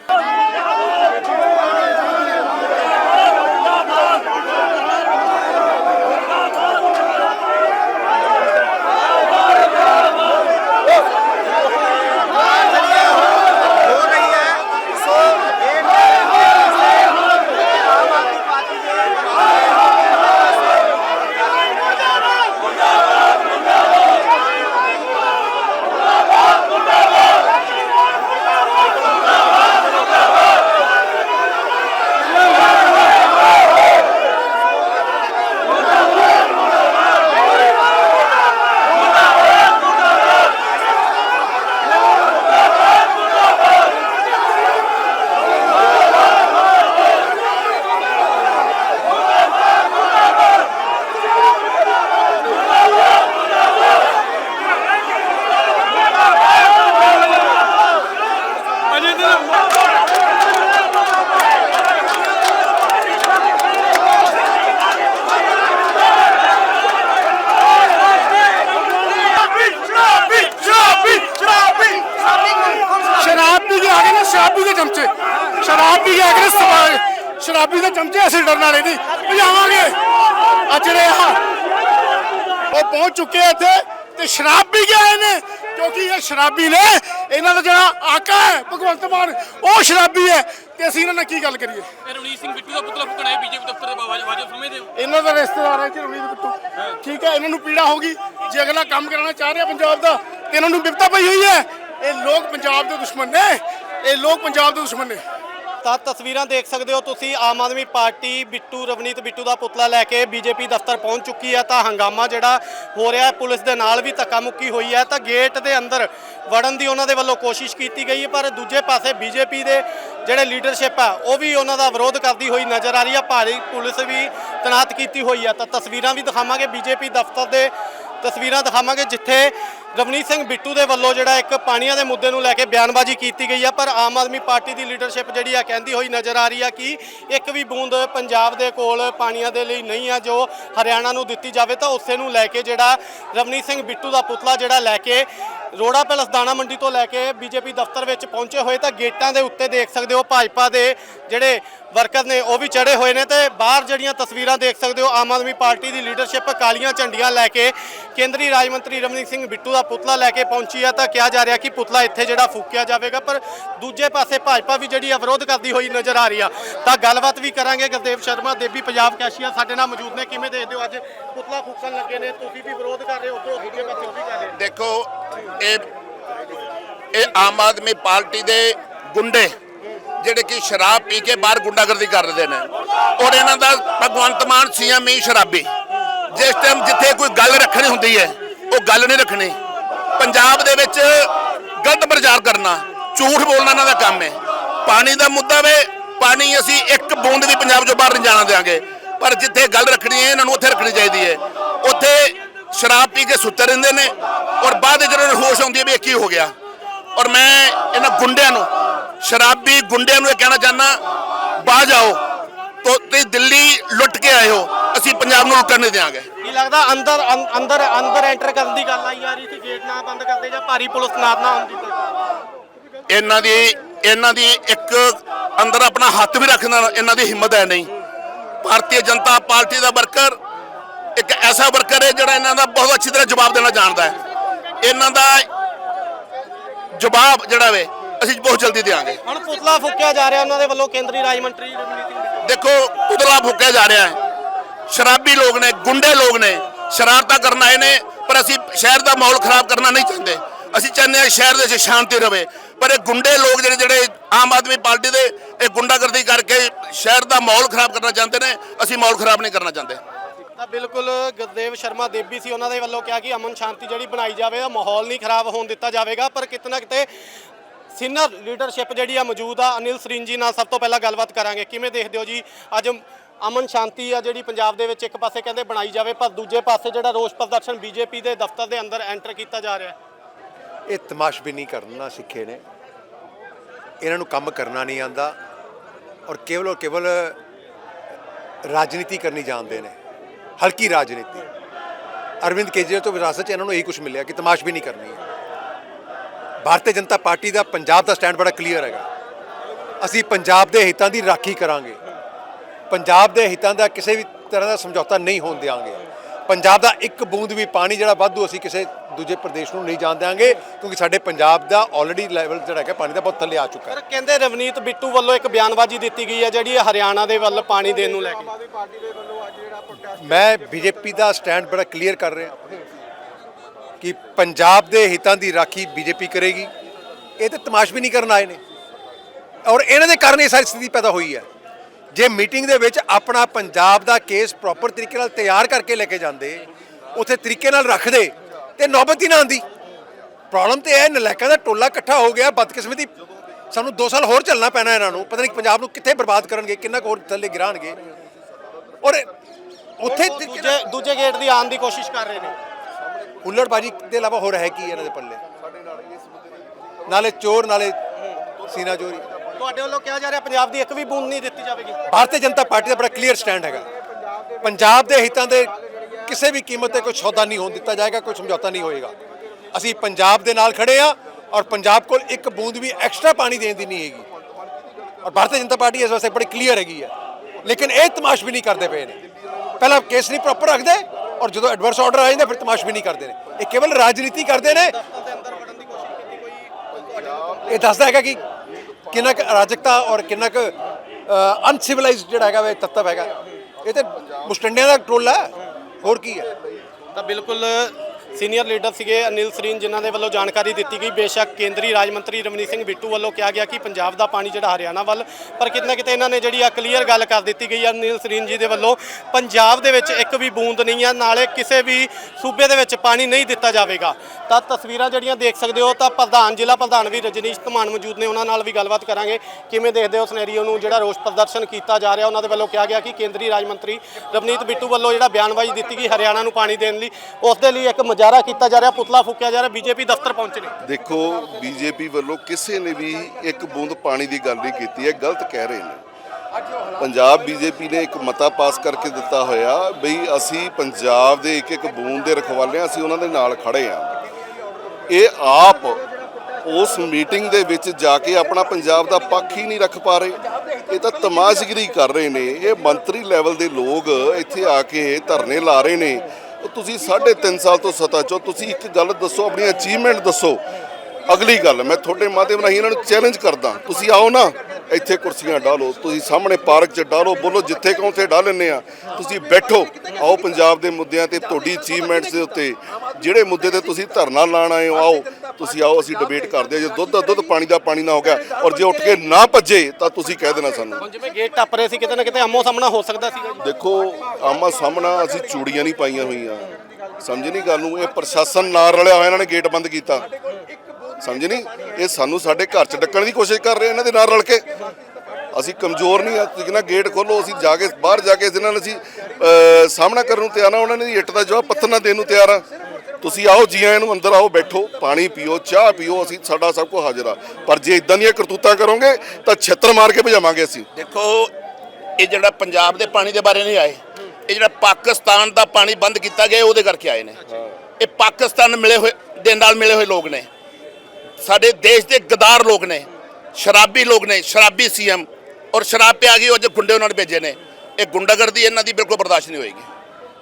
S8: ਸ਼ਰਾਬ ਪੀ ਕੇ ਆ ਗਏ ਨੇ ਸ਼ਰਾਬੀ ਦੇ ਚਮਚੇ। ਸ਼ਰਾਬ ਪੀ ਕੇ ਆ ਗਏ ਨੇ ਸਵਾ- ਸ਼ਰਾਬੀ ਦੇ ਚਮਚੇ ਅਸੀਂ ਡਰਨ ਵਾਲੇ ਨਹੀਂ। ਭਜਾਵਾਂਗੇ। ਆ ਜਿਹੜੇ ਆ ਉਹ ਪਹੁੰਚ ਚੁੱਕੇ ਆ ਇੱਥੇ ਤੇ ਸ਼ਰਾਬ ਕੇ ਆਏ ਨੇ। ਕਿਉਂਕਿ ਇਹ ਸ਼ਰਾਬੀ ਨੇ। ਇਹਨਾਂ ਦਾ ਜਿਹੜਾ ਆਕਾ ਹੈ ਭਗਵੰਤ ਮਾਨ ਉਹ ਸ਼ਰਾਬੀ ਹੈ। ਤੇ ਅਸੀਂ ਇਹਨਾਂ ਨਾਲ ਕੀ ਗੱਲ ਕਰੀਏ?
S9: ਰਵਨੀਤ ਸਿੰਘ ਬਿੱਟੂ ਦਾ ਪੁਤਲਾ ਫੁਕਣਾ ਹੈ ਬੀਜੇਪੀ ਦਫ਼ਤਰ ਦੇ ਬਾਬਾ ਵਾਜਬ ਸਮਝਦੇ ਹੋ?
S8: ਇਹਨਾਂ ਦਾ ਰਿਸ਼ਤੇਦਾਰ ਹੈ ਜੀ ਰਵਨੀਤ ਬਿੱਟੂ। ਠੀਕ ਹੈ ਇਹਨਾਂ ਨੂੰ ਪੀੜਾ ਹੋਗੀ ਜੇ ਅਗਲਾ ਕੰਮ ਕਰਾਉਣਾ ਚਾਹ ਰਿਹਾ ਪੰਜਾਬ ਦਾ ਤੇ ਇਹਨਾਂ ਨੂੰ ਵਿਪਤਾ ਪਈ ਹੋਈ ਹੈ। ਇਹ ਲੋਕ ਪੰਜਾਬ ਦੇ ਦੁਸ਼ਮਣ ਨੇ। ਇਹ ਲੋਕ ਪੰਜਾਬ ਦੇ ਦੁਸ਼ਮਣ ਨੇ।
S7: ਤਾਂ ਤਸਵੀਰਾਂ ਦੇਖ ਸਕਦੇ ਹੋ ਤੁਸੀਂ, ਆਮ ਆਦਮੀ ਪਾਰਟੀ ਬਿੱਟੂ, ਰਵਨੀਤ ਬਿੱਟੂ ਦਾ ਪੁਤਲਾ ਲੈ ਕੇ ਬੀਜੇਪੀ ਦਫ਼ਤਰ ਪਹੁੰਚ ਚੁੱਕੀ ਹੈ। ਤਾਂ ਹੰਗਾਮਾ ਜਿਹੜਾ ਹੋ ਰਿਹਾ ਹੈ, ਪੁਲਿਸ ਦੇ ਨਾਲ ਵੀ ਧੱਕਾ ਮੁੱਕੀ ਹੋਈ ਹੈ। ਤਾਂ ਗੇਟ ਦੇ ਅੰਦਰ ਵੜਨ ਦੀ ਉਹਨਾਂ ਦੇ ਵੱਲੋਂ ਕੋਸ਼ਿਸ਼ ਕੀਤੀ ਗਈ ਹੈ, ਪਰ ਦੂਜੇ ਪਾਸੇ ਬੀਜੇਪੀ ਦੇ ਜਿਹੜੇ ਲੀਡਰਸ਼ਿਪ ਆ, ਉਹ ਵੀ ਉਹਨਾਂ ਦਾ ਵਿਰੋਧ ਕਰਦੀ ਹੋਈ ਨਜ਼ਰ ਆ ਰਹੀ ਹੈ। ਭਾਰੀ ਪੁਲਿਸ ਵੀ ਤੈਨਾਤ ਕੀਤੀ ਹੋਈ ਹੈ। ਤਾਂ ਤਸਵੀਰਾਂ ਵੀ ਦਿਖਾਵਾਂਗੇ ਬੀਜੇਪੀ ਦਫ਼ਤਰ ਦੇ ਤਸਵੀਰਾਂ ਦਿਖਾਵਾਂਗੇ ਜਿੱਥੇ ਰਵਨੀਤ ਸਿੰਘ ਬਿੱਟੂ ਦੇ ਵੱਲੋਂ ਜਿਹੜਾ ਇੱਕ ਪਾਣੀਆਂ ਦੇ ਮੁੱਦੇ ਨੂੰ ਲੈ ਕੇ ਬਿਆਨਬਾਜ਼ੀ ਕੀਤੀ ਗਈ ਆ, ਪਰ ਆਮ ਆਦਮੀ ਪਾਰਟੀ ਦੀ ਲੀਡਰਸ਼ਿਪ ਜਿਹੜੀ ਆ ਕਹਿੰਦੀ ਹੋਈ ਨਜ਼ਰ ਆ ਰਹੀ ਆ ਕਿ ਇੱਕ ਵੀ ਬੂੰਦ ਪੰਜਾਬ ਦੇ ਕੋਲ ਪਾਣੀਆਂ ਦੇ ਲਈ ਨਹੀਂ ਆ, ਜੋ ਹਰਿਆਣਾ ਨੂੰ ਦਿੱਤੀ ਜਾਵੇ ਤਾਂ ਉਸੇ ਨੂੰ ਲੈ ਕੇ ਜਿਹੜਾ ਰਵਨੀਤ ਸਿੰਘ ਬਿੱਟੂ ਦਾ ਪੁਤਲਾ ਜਿਹੜਾ ਲੈ ਕੇ ਰੋੜਾ ਪੈਲਸ ਦਾਣਾ ਮੰਡੀ ਤੋਂ ਲੈ ਕੇ ਬੀਜੇਪੀ ਦਫ਼ਤਰ ਵਿੱਚ ਪਹੁੰਚੇ ਹੋਏ ਤਾਂ ਗੇਟਾਂ ਦੇ ਉੱਤੇ ਦੇਖ ਸਕਦੇ ਹੋ ਭਾਜਪਾ ਦੇ ਜਿਹੜੇ ਵਰਕਰ ਨੇ ਉਹ ਵੀ ਚੜੇ ਹੋਏ ਨੇ ਤੇ ਬਾਹਰ ਜਿਹੜੀਆਂ ਤਸਵੀਰਾਂ ਦੇਖ ਸਕਦੇ ਹੋ, ਆਮ ਆਦਮੀ ਪਾਰਟੀ ਦੀ ਲੀਡਰਸ਼ਿਪ ਕਾਲੀਆਂ ਝੰਡੀਆਂ ਲੈ ਕੇ ਕੇਂਦਰੀ ਰਾਜ ਮੰਤਰੀ ਰਮਨੀਤ ਸਿੰਘ ਬਿੱਟੂ ਦਾ ਪੁਤਲਾ ਲੈ ਕੇ ਪਹੁੰਚੀ ਆ ਤਾਂ ਕਿਹਾ ਜਾ ਰਿਹਾ ਕਿ ਪੁਤਲਾ ਇੱਥੇ ਜਿਹੜਾ ਫੂਕਿਆ ਜਾਵੇਗਾ, ਪਰ ਦੂਜੇ ਪਾਸੇ ਭਾਜਪਾ ਵੀ ਜਿਹੜੀ ਆ ਵਿਰੋਧ ਕਰਦੀ ਹੋਈ ਨਜ਼ਰ ਆ ਰਹੀ ਆ। ਤਾਂ ਗੱਲਬਾਤ ਵੀ ਕਰਾਂਗੇ। ਗੁਰਦੇਵ ਸ਼ਰਮਾ ਦੇਵੀ ਪੰਜਾਬ ਕੈਸ਼ੀਆ ਸਾਡੇ ਨਾਲ ਮੌਜੂਦ ਨੇ। ਕਿਵੇਂ ਦੇਖਦੇ ਹੋ ਅੱਜ ਪੁਤਲਾ ਫੂਕਣ ਲੱਗੇ ਨੇ? ਤੁਸੀਂ ਵੀ ਵਿਰੋਧ ਕਰ ਰਹੇ ਹੋ, ਉਧਰੋਂ ਦੂਜੇ ਪਾਸੇ ਉਹ ਵੀ ਕਰ ਰਹੇ
S2: ਦੇਖੋ, ਇਹ ਇਹ ਆਮ ਆਦਮੀ ਪਾਰਟੀ ਦੇ ਗੁੰਡੇ ਜਿਹੜੇ ਕਿ ਸ਼ਰਾਬ ਪੀ ਕੇ ਬਾਹਰ ਗੁੰਡਾਗਰਦੀ ਕਰ ਰਹੇ ਨੇ। ਔਰ ਇਹਨਾਂ ਦਾ ਭਗਵੰਤ ਮਾਨ, ਸੀਐਮ ਹੀ ਸ਼ਰਾਬੀ। ਜਿਸ ਟਾਈਮ ਜਿੱਥੇ ਕੋਈ ਗੱਲ ਰੱਖਣੀ ਹੁੰਦੀ ਹੈ, ਉਹ ਗੱਲ ਨਹੀਂ ਰੱਖਣੀ। ਪੰਜਾਬ ਦੇ ਵਿੱਚ ਗਲਤ ਪ੍ਰਚਾਰ ਕਰਨਾ, ਝੂਠ ਬੋਲਣਾ ਇਹਨਾਂ ਦਾ ਕੰਮ ਹੈ। ਪਾਣੀ ਦਾ ਮੁੱਦਾ ਵੇ, ਪਾਣੀ ਅਸੀਂ ਇੱਕ ਬੂੰਦ ਵੀ ਪੰਜਾਬ ਚੋਂ ਬਾਹਰ ਨਹੀਂ ਜਾਣਾ ਦੇਵਾਂਗੇ ਪਰ ਜਿੱਥੇ ਗੱਲ ਰੱਖਣੀ ਹੈ, ਇਹਨਾਂ ਨੂੰ ਉੱਥੇ ਰੱਖਣੀ ਚਾਹੀਦੀ ਹੈ। ਉੱਥੇ ਸ਼ਰਾਬ ਪੀ ਕੇ ਸੁੱਤੇ ਰਹਿੰਦੇ ਨੇ, ਔਰ ਬਾਅਦ ਜਦੋਂ ਇਹਨਾਂ ਨੂੰ ਹੋਸ਼ ਆਉਂਦੀ ਹੈ ਵੀ ਇਹ ਕੀ ਹੋ ਗਿਆ। ਔਰ ਮੈਂ ਇਹਨਾਂ ਗੁੰਡਿਆਂ ਨੂੰ, ਸ਼ਰਾਬੀ ਗੁੰਡਿਆਂ ਨੂੰ ਇਹ ਕਹਿਣਾ ਚਾਹੁੰਦਾ ਬਾਜ ਜਾਓ। ਤੁਸੀਂ ਦਿੱਲੀ ਲੁੱਟ ਕੇ ਆਏ ਹੋ। ਅਸੀਂ ਪੰਜਾਬ ਨੂੰ ਲੁੱਟਣ ਨਹੀਂ ਦੇਵਾਂਗੇ
S7: ਕੀ ਲੱਗਦਾ ਅੰਦਰ ਅੰ- ਅੰਦਰ ਅੰਦਰ ਐਂਟਰ ਕਰਨ ਦੀ ਗੱਲ ਆਈ ਆ ਰਹੀ ਸੀ ਗੇਟ ਨਾ ਬੰਦ ਕਰਦੇ ਜਾਂ ਭਾਰੀ ਪੁਲਿਸ ਤੈਨਾਤ ਨਾ ਹੁੰਦੀ ਤਾਂ?
S2: ਇਹਨਾਂ ਦੀ ਇਹਨਾਂ ਦੀ ਇੱਕ ਅੰਦਰ ਆਪਣਾ ਹੱਥ ਵੀ ਰੱਖਣ ਦਾ ਇਹਨਾਂ ਦੀ ਹਿੰਮਤ ਹੈ ਨਹੀਂ। ਭਾਰਤੀ ਜਨਤਾ ਪਾਰਟੀ ਦਾ ਵਰਕਰ ਇੱਕ ਐਸਾ ਵਰਕਰ ਹੈ ਜਿਹੜਾ ਇਹਨਾਂ ਦਾ ਬਹੁਤ ਅੱਛੀ ਤਰ੍ਹਾਂ ਜਵਾਬ ਦੇਣਾ ਜਾਣਦਾ ਹੈ। ਇਹਨਾਂ ਦਾ ਜਵਾਬ ਜਿਹੜਾ ਵੇ ਅਸੀਂ ਬਹੁਤ ਜਲਦੀ ਦੇਵਾਂਗੇ
S7: ਹੁਣ ਪੁਤਲਾ ਫੂਕਿਆ ਜਾ ਰਿਹਾ ਉਹਨਾਂ ਦੇ ਵੱਲੋਂ ਕੇਂਦਰੀ ਰਾਜ ਮੰਤਰੀ ਬਿੱਟੂ
S2: ਦੇਖੋ, ਪੁਤਲਾ ਫੂਕਿਆ ਜਾ ਰਿਹਾ ਹੈ। ਸ਼ਰਾਬੀ ਲੋਕ ਨੇ, ਗੁੰਡੇ ਲੋਕ ਨੇ, ਸ਼ਰਾਰਤਾਂ ਕਰਨ ਆਏ ਨੇ, ਪਰ ਅਸੀਂ ਸ਼ਹਿਰ ਦਾ ਮਾਹੌਲ ਖਰਾਬ ਕਰਨਾ ਨਹੀਂ ਚਾਹੁੰਦੇ। ਅਸੀਂ ਚਾਹੁੰਦੇ ਹਾਂ ਸ਼ਹਿਰ ਦੇ ਵਿੱਚ ਸ਼ਾਂਤੀ ਰਵੇ। ਪਰ ਇਹ ਗੁੰਡੇ ਲੋਕ ਜਿਹੜੇ ਜਿਹੜੇ ਆਮ ਆਦਮੀ ਪਾਰਟੀ ਦੇ, ਇਹ ਗੁੰਡਾਗਰਦੀ ਕਰਕੇ ਸ਼ਹਿਰ ਦਾ ਮਾਹੌਲ ਖਰਾਬ ਕਰਨਾ ਚਾਹੁੰਦੇ ਨੇ, ਅਸੀਂ ਮਾਹੌਲ ਖਰਾਬ ਨਹੀਂ ਕਰਨਾ ਚਾਹੁੰਦੇ।
S7: ਤਾਂ ਬਿਲਕੁਲ ਗੁਰਦੇਵ ਸ਼ਰਮਾ ਦੇਵੀ ਸੀ, ਉਹਨਾਂ ਦੇ ਵੱਲੋਂ ਕਿਹਾ ਕਿ ਅਮਨ ਸ਼ਾਂਤੀ ਜਿਹੜੀ ਬਣਾਈ ਜਾਵੇ ਤਾਂ ਮਾਹੌਲ ਨਹੀਂ ਖਰਾਬ ਹੋਣ ਦਿੱਤਾ ਜਾਵੇਗਾ, ਪਰ ਕਿਤੇ ਨਾ ਕਿਤੇ ਸੀਨੀਅਰ ਲੀਡਰਸ਼ਿਪ ਜਿਹੜੀ ਆ ਮੌਜੂਦ ਆ, ਅਨਿਲ ਸਰੀਨ ਜੀ ਨਾਲ ਸਭ ਤੋਂ ਪਹਿਲਾਂ ਗੱਲਬਾਤ ਕਰਾਂਗੇ। ਕਿਵੇਂ ਦੇਖਦੇ ਹੋ ਜੀ? ਅੱਜ ਅਮਨ ਸ਼ਾਂਤੀ ਆ ਜਿਹੜੀ ਪੰਜਾਬ ਦੇ ਵਿੱਚ ਇੱਕ ਪਾਸੇ ਕਹਿੰਦੇ ਬਣਾਈ ਜਾਵੇ, ਪਰ ਦੂਜੇ ਪਾਸੇ ਜਿਹੜਾ ਰੋਸ ਪ੍ਰਦਰਸ਼ਨ ਬੀਜੇਪੀ ਦੇ ਦਫ਼ਤਰ ਦੇ ਅੰਦਰ ਐਂਟਰ ਕੀਤਾ ਜਾ ਰਿਹਾ
S4: ਇਹ ਤਮਾਸ਼ ਵੀ ਨਹੀਂ ਕਰਨਾ ਸਿੱਖੇ ਨੇ। ਇਹਨਾਂ ਨੂੰ ਕੰਮ ਕਰਨਾ ਨਹੀਂ ਆਂਦਾ ਔਰ ਕੇਵਲ ਔਰ ਕੇਵਲ ਰਾਜਨੀਤੀ ਕਰਨੀ ਜਾਣਦੇ ਨੇ। ਹਲਕੀ ਰਾਜਨੀਤੀ। ਅਰਵਿੰਦ ਕੇਜਰੀਵਾਲ ਤੋਂ ਵਿਰਾਸਤ 'ਚ ਇਹਨਾਂ ਨੂੰ ਇਹੀ ਕੁਝ ਮਿਲਿਆ ਕਿ ਤਮਾਸ਼ ਵੀ ਨਹੀਂ ਕਰਨੀ ਹੈ। ਭਾਰਤੀ ਜਨਤਾ ਪਾਰਟੀ ਦਾ ਪੰਜਾਬ ਦਾ ਸਟੈਂਡ ਬੜਾ ਕਲੀਅਰ ਹੈਗਾ। ਅਸੀਂ ਪੰਜਾਬ ਦੇ ਹਿੱਤਾਂ ਦੀ ਰਾਖੀ ਕਰਾਂਗੇ। ਪੰਜਾਬ ਦੇ ਹਿੱਤਾਂ ਦਾ ਕਿਸੇ ਵੀ ਤਰ੍ਹਾਂ ਦਾ ਸਮਝੌਤਾ ਨਹੀਂ ਹੋਣ ਦੇਵਾਂਗੇ ਪੰਜਾਬ ਦਾ ਇੱਕ ਬੂੰਦ ਵੀ ਪਾਣੀ ਜਿਹੜਾ ਵਾਧੂ ਅਸੀਂ ਕਿਸੇ ਦੂਜੇ ਪ੍ਰਦੇਸ਼ ਨੂੰ ਨਹੀਂ ਜਾਣ ਦੇਵਾਂਗੇ ਕਿਉਂਕਿ ਸਾਡੇ ਪੰਜਾਬ ਦਾ ਆਲਰੇਡੀ ਲੈਵਲ ਜਿਹੜਾ ਹੈਗਾ ਪਾਣੀ ਦਾ ਬਹੁਤ ਥੱਲੇ ਆ ਚੁੱਕਾ ਹੈ।
S7: ਪਰ ਕਹਿੰਦੇ ਰਵਨੀਤ ਬਿੱਟੂ ਵੱਲੋਂ ਇੱਕ ਬਿਆਨਬਾਜ਼ੀ ਦਿੱਤੀ ਗਈ ਹੈ ਜਿਹੜੀ ਹਰਿਆਣਾ ਦੇ ਵੱਲ ਪਾਣੀ ਦੇਣ ਨੂੰ ਲੈ ਕੇ।
S4: ਮੈਂ ਬੀਜੇਪੀ ਦਾ ਸਟੈਂਡ ਬੜਾ ਕਲੀਅਰ ਕਰ ਰਿਹਾ। ਕਿ ਪੰਜਾਬ ਦੇ ਹਿੱਤਾਂ ਦੀ ਰਾਖੀ ਬੀਜੇਪੀ ਕਰੇਗੀ। ਇਹ ਤੇ ਤਮਾਸ਼ ਵੀ ਨਹੀਂ ਕਰਨ ਆਏ ਨੇ। ਔਰ ਇਹਨਾਂ ਦੇ ਕਾਰਨ ਇਹ ਸਾਰੀ ਸਥਿਤੀ ਪੈਦਾ ਹੋਈ ਹੈ। ਜੇ ਮੀਟਿੰਗ ਦੇ ਵਿੱਚ ਆਪਣਾ ਪੰਜਾਬ ਦਾ ਕੇਸ ਪ੍ਰੋਪਰ ਤਰੀਕੇ ਨਾਲ ਤਿਆਰ ਕਰਕੇ ਲੈ ਕੇ ਜਾਂਦੇ, ਉਥੇ ਤਰੀਕੇ ਨਾਲ ਰੱਖਦੇ, ਤੇ ਨੌਬਤ ਹੀ ਨਾ ਆਂਦੀ ਪ੍ਰੋਬਲਮ ਤੇ ਇਹ ਨਲਾਇਕਾਂ ਦਾ ਟੋਲਾ ਇਕੱਠਾ ਹੋ ਗਿਆ, ਬਦਕਿਸਮਤੀ। ਸਾਨੂੰ 2 ਸਾਲ ਹੋਰ ਚੱਲਣਾ ਪੈਣਾ ਇਹਨਾਂ ਨੂੰ। ਪਤਾ ਨਹੀਂ ਪੰਜਾਬ ਨੂੰ ਕਿੱਥੇ ਬਰਬਾਦ ਕਰਨਗੇ, ਕਿੰਨਾ ਕੁ ਹੋਰ ਥੱਲੇ ਗਿਰਾਣਗੇ ਔਰ ਉੱਥੇ
S7: ਦੂਜੇ ਦੂਜੇ ਗੇਟ ਦੀ ਆਉਣ ਦੀ ਕੋਸ਼ਿਸ਼ ਕਰ ਰਹੇ ਨੇ।
S4: ਹੁੱਲੜਬਾਜੀ ਦੇ ਇਲਾਵਾ ਹੋਰ ਹੈ ਕੀ ਇਹਨਾਂ ਦੇ ਪੱਲੇ? ਨਾਲੇ ਚੋਰ ਨਾਲੇ ਸੀਨਾ ਚੋਰੀ।
S7: ਤੁਹਾਡੇ ਵੱਲੋਂ ਕਿਹਾ ਜਾ ਰਿਹਾ ਪੰਜਾਬ ਦੀ ਇੱਕ ਵੀ ਬੂੰਦ ਨਹੀਂ ਦਿੱਤੀ ਜਾਵੇਗੀ।
S4: ਭਾਰਤੀ ਜਨਤਾ ਪਾਰਟੀ ਦਾ ਬੜਾ ਕਲੀਅਰ ਸਟੈਂਡ ਹੈਗਾ। ਪੰਜਾਬ ਦੇ ਹਿੱਤਾਂ ਦੇ ਕਿਸੇ ਵੀ ਕੀਮਤ ਤੇ ਕੋਈ ਸੌਦਾ ਨਹੀਂ ਹੋਣ ਦਿੱਤਾ ਜਾਏਗਾ ਕੋਈ ਸਮਝੌਤਾ ਨਹੀਂ ਹੋਏਗਾ। ਅਸੀਂ ਪੰਜਾਬ ਦੇ ਨਾਲ ਖੜੇ ਆ ਔਰ ਪੰਜਾਬ ਕੋਲ ਇੱਕ ਬੂੰਦ ਵੀ ਐਕਸਟਰਾ ਪਾਣੀ ਦੇਣ ਦੀ ਨਹੀਂ ਹੈਗੀ। ਔਰ ਭਾਰਤੀ ਜਨਤਾ ਪਾਰਟੀ ਇਸ ਵਾਸਤੇ ਬੜੀ ਕਲੀਅਰ ਹੈਗੀ ਹੈ। ਲੇਕਿਨ ਇਹ ਤਮਾਸ਼ ਵੀ ਨਹੀਂ ਕਰਦੇ ਪਏ ਨੇ। ਪਹਿਲਾਂ ਕੇਸ ਨਹੀਂ ਪ੍ਰੋਪਰ ਰੱਖਦੇ ਔਰ ਜਦੋਂ ਐਡਵਰਸ ਆਰਡਰ ਆ ਜਾਂਦਾ, ਫਿਰ ਤਮਾਸ਼ ਵੀ ਨਹੀਂ ਕਰਦੇ ਨੇ। ਇਹ ਕੇਵਲ ਰਾਜਨੀਤੀ ਕਰਦੇ ਨੇ। ਇਹ ਦੱਸਦਾ ਹੈਗਾ ਕਿ ਕਿੰਨਾ ਕੁ ਅਰਾਜਕਤਾ ਔਰ ਕਿੰਨਾ ਕੁ ਅਨਸਿਵਲਾਈਜ਼ਡ ਜਿਹੜਾ ਹੈਗਾ ਵੇ ਤੱਤਵ ਹੈਗਾ। ਇਹ ਤੇ ਮੁਸਟੰਡਿਆਂ ਦਾ ਟੋਲਾ ਹੈ। ਹੋਰ ਕੀ ਹੈ?
S7: ਤਾਂ ਬਿਲਕੁਲ ਸੀਨੀਅਰ ਲੀਡਰ ਸੀਗੇ ਅਨਿਲ ਸਰੀਨ, ਜਿਨ੍ਹਾਂ ਦੇ ਵੱਲੋਂ ਜਾਣਕਾਰੀ ਦਿੱਤੀ ਗਈ। ਬੇਸ਼ੱਕ ਕੇਂਦਰੀ ਰਾਜ ਮੰਤਰੀ ਰਵਨੀਤ ਸਿੰਘ ਬਿੱਟੂ ਵੱਲੋਂ ਕਿਹਾ ਗਿਆ ਕਿ ਪੰਜਾਬ ਦਾ ਪਾਣੀ ਜਿਹੜਾ ਹਰਿਆਣਾ ਵੱਲ, ਪਰ ਕਿਤੇ ਨਾ ਕਿਤੇ ਇਹਨਾਂ ਨੇ ਜਿਹੜੀ ਆ ਕਲੀਅਰ ਗੱਲ ਕਰ ਦਿੱਤੀ ਗਈ ਆ ਅਨਿਲ ਸਰੀਨ ਜੀ ਦੇ ਵੱਲੋਂ। ਪੰਜਾਬ ਦੇ ਵਿੱਚ ਇੱਕ ਵੀ ਬੂੰਦ ਨਹੀਂ ਆ, ਨਾਲੇ ਕਿਸੇ ਵੀ ਸੂਬੇ ਦੇ ਵਿੱਚ ਪਾਣੀ ਨਹੀਂ ਦਿੱਤਾ ਜਾਵੇਗਾ। ਤਾਂ ਤਸਵੀਰਾਂ ਜਿਹੜੀਆਂ ਦੇਖ ਸਕਦੇ ਹੋ, ਤਾਂ ਪ੍ਰਧਾਨ, ਜ਼ਿਲ੍ਹਾ ਪ੍ਰਧਾਨ ਵੀ ਰਜਨੀਸ਼ ਧਮਾਨ ਮੌਜੂਦ ਨੇ। ਉਹਨਾਂ ਨਾਲ ਵੀ ਗੱਲਬਾਤ ਕਰਾਂਗੇ। ਕਿਵੇਂ ਦੇਖਦੇ ਹੋ ਸਿਨੈਰੀਓ ਨੂੰ? ਜਿਹੜਾ ਰੋਸ ਪ੍ਰਦਰਸ਼ਨ ਕੀਤਾ ਜਾ ਰਿਹਾ, ਉਹਨਾਂ ਦੇ ਵੱਲੋਂ ਕਿਹਾ ਗਿਆ ਕਿ ਕੇਂਦਰੀ ਰਾਜ ਮੰਤਰੀ ਰਵਨੀਤ ਬਿੱਟੂ ਵੱਲੋਂ ਜਿਹੜਾ ਬਿਆਨਬਾਜ਼ੀ ਦਿੱਤੀ ਗਈ ਹਰਿਆਣਾ ਨੂੰ ਪਾਣੀ ਦੇਣ ਲਈ, ਉਸ ਦੇ ਲਈ ਇੱਕ ਮੁਜ਼ਾਹਰਾ ਕੀਤਾ ਜਾ ਰਿਹਾ ਪੁਤਲਾ ਫੂਕਿਆ ਜਾ ਰਿਹਾ ਬੀਜੇਪੀ ਦਫ਼ਤਰ ਪਹੁੰਚੇ ਨੇ।
S6: ਦੇਖੋ ਬੀਜੇਪੀ ਵੱਲੋਂ ਕਿਸੇ ਨੇ ਵੀ ਇੱਕ ਬੂੰਦ ਪਾਣੀ ਦੀ ਗੱਲ ਨਹੀਂ ਕੀਤੀ ਹੈ ਗਲਤ ਕਹਿ ਰਹੇ ਨੇ। ਪੰਜਾਬ ਬੀਜੇਪੀ ਨੇ ਇੱਕ ਮਤਾ ਪਾਸ ਕਰਕੇ ਦਿੱਤਾ ਹੋਇਆ ਬਈ ਅਸੀਂ ਪੰਜਾਬ ਦੇ ਇੱਕ ਇੱਕ ਬੂੰਦ ਦੇ ਰਖਵਾਲੇ ਹਾਂ, ਅਸੀਂ ਉਹਨਾਂ ਦੇ ਨਾਲ ਖੜੇ ਆ ਇਹ ਆਪ ਉਸ ਮੀਟਿੰਗ ਦੇ ਵਿੱਚ ਜਾ ਕੇ ਆਪਣਾ ਪੰਜਾਬ ਦਾ ਪੱਖ ਹੀ ਨਹੀਂ ਰੱਖ ਪਾ ਰਹੇ। ਇਹ ਤਾਂ ਤਮਾਸ਼ਗਰੀ ਕਰ ਰਹੇ ਨੇ। ਇਹ ਮੰਤਰੀ ਲੈਵਲ ਦੇ ਲੋਕ ਇੱਥੇ ਆ ਕੇ ਧਰਨੇ ਲਾ ਰਹੇ ਨੇ। ਤੁਸੀਂ 3.5 ਸਾਲ ਤੋਂ ਸਤਾ ਚੋ, ਤੁਸੀਂ ਇੱਕ ਗੱਲ ਦੱਸੋ, ਆਪਣੀ ਅਚੀਵਮੈਂਟ ਦੱਸੋ। ਅਗਲੀ ਗੱਲ, ਮੈਂ ਤੁਹਾਡੇ ਮਾਧਿਅਮ ਰਾਹੀਂ ਇਹਨਾਂ ਨੂੰ ਚੈਲੰਜ ਕਰਦਾ। ਤੁਸੀਂ ਆਓ ਨਾ। ਇੱਥੇ ਕੁਰਸੀਆਂ ਡਾਲੋ ਤੁਸੀਂ ਸਾਹਮਣੇ ਪਾਰਕ 'ਚ ਡਾਲੋ ਬੋਲੋ ਜਿੱਥੇ ਕਹੋ ਉੱਥੇ ਡਾਲ ਲੈਂਦੇ ਆ ਤੁਸੀਂ ਬੈਠੋ ਆਓ ਪੰਜਾਬ ਦੇ ਮੁੱਦਿਆਂ ਤੇ ਤੁਹਾਡੀ ਅਚੀਵਮੈਂਟਸ ਦੇ ਉੱਤੇ। ਜਿਹੜੇ ਮੁੱਦੇ ਤੇ ਤੁਸੀਂ ਧਰਨਾ ਲਾਣ ਆਏ ਹੋ ਆਓ। ਤੁਸੀਂ ਆਓ ਅਸੀਂ ਡਿਬੇਟ ਕਰਦੇ ਹਾਂ। ਜੇ ਦੁੱਧ ਦਾ ਦੁੱਧ ਪਾਣੀ ਦਾ ਪਾਣੀ ਨਾ ਹੋ ਗਿਆ ਔਰ ਜੇ ਉੱਠ ਕੇ ਨਾ ਭੱਜੇ ਤਾਂ ਤੁਸੀਂ ਕਹਿ ਦੇਣਾ ਸਾਨੂੰ।
S7: ਹੁਣ ਜਿਵੇਂ ਗੇਟ ਟੱਪ ਰਹੇ ਸੀ ਕਿਤੇ ਨਾ ਕਿਤੇ ਆਮੋ ਸਾਹਮਣਾ ਹੋ ਸਕਦਾ ਸੀਗਾ ਜੀ।
S6: ਦੇਖੋ ਆਮਾ ਸਾਹਮਣਾ ਅਸੀਂ ਚੂੜੀਆਂ ਨਹੀਂ ਪਾਈਆਂ ਹੋਈਆਂ। ਸਮਝ ਨਹੀਂ ਗੱਲ ਨੂੰ ਇਹ ਪ੍ਰਸ਼ਾਸਨ ਨਾਲ ਰਲਿਆ ਹੋਇਆ ਇਹਨਾਂ ਨੇ ਗੇਟ ਬੰਦ ਕੀਤਾ। ਸਮਝ ਨਹੀਂ? ਇਹ ਸਾਨੂੰ ਸਾਡੇ ਘਰ ਚ ਡੱਕਣ ਦੀ ਕੋਸ਼ਿਸ਼ ਕਰ ਰਹੇ ਇਹਨਾਂ ਦੇ ਨਾਲ ਰਲ ਕੇ। ਅਸੀਂ ਕਮਜ਼ੋਰ ਨਹੀਂ ਆ ਤੁਸੀਂ ਗੇਟ ਖੋਲੋ ਅਸੀਂ ਜਾ ਕੇ ਬਾਹਰ ਜਾ ਕੇ ਜਿਹਨਾਂ ਨਾਲ ਅਸੀਂ ਸਾਹਮਣਾ ਕਰਨ ਨੂੰ ਤਿਆਰ ਆ ਉਹਨਾਂ ਨੇ ਇੱਟ ਦਾ ਜਵਾਬ ਪੱਥਰ ਨਾਲ ਦੇਣ ਨੂੰ ਤਿਆਰ ਆ। ਤੁਸੀਂ ਆਓ ਜੀ ਆਇਆਂ ਨੂੰ ਅੰਦਰ ਆਓ ਬੈਠੋ ਪਾਣੀ ਪੀਓ ਚਾਹ ਪੀਓ ਅਸੀਂ ਸਾਡਾ ਸਭ ਕੁਝ ਹਾਜ਼ਰ ਆ। ਪਰ ਜੇ ਇਦਾਂ ਦੀਆਂ ਕਰਤੂਤਾਂ ਕਰੋਗੇ ਤਾਂ ਛਿੱਤਰ ਮਾਰ ਕੇ ਭਜਾਵਾਂਗੇ ਅਸੀਂ।
S2: ਦੇਖੋ ਇਹ ਜਿਹੜਾ ਪੰਜਾਬ ਦੇ ਪਾਣੀ ਦੇ ਬਾਰੇ ਨਹੀਂ ਆਏ ਇਹ ਜਿਹੜਾ ਪਾਕਿਸਤਾਨ ਦਾ ਪਾਣੀ ਬੰਦ ਕੀਤਾ ਗਿਆ ਉਹਦੇ ਕਰਕੇ ਆਏ ਨੇ। ਇਹ ਪਾਕਿਸਤਾਨ ਮਿਲੇ ਹੋਏ ਦੇ ਨਾਲ ਮਿਲੇ ਹੋਏ ਲੋਕ ਨੇ। ਸਾਡੇ ਦੇਸ਼ ਦੇ ਗਦਾਰ ਲੋਕ ਨੇ, ਸ਼ਰਾਬੀ ਲੋਕ ਨੇ, ਸ਼ਰਾਬੀ ਸੀਐਮ ਔਰ ਸ਼ਰਾਬ ਪਿਆ ਗਈ ਉਹ ਜੇ ਗੁੰਡੇ ਉਹਨਾਂ ਨੇ ਭੇਜੇ ਨੇ। ਇਹ ਗੁੰਡਾਗਰਦੀ ਇਹਨਾਂ ਦੀ ਬਿਲਕੁਲ ਬਰਦਾਸ਼ਤ ਨਹੀਂ ਹੋਏਗੀ।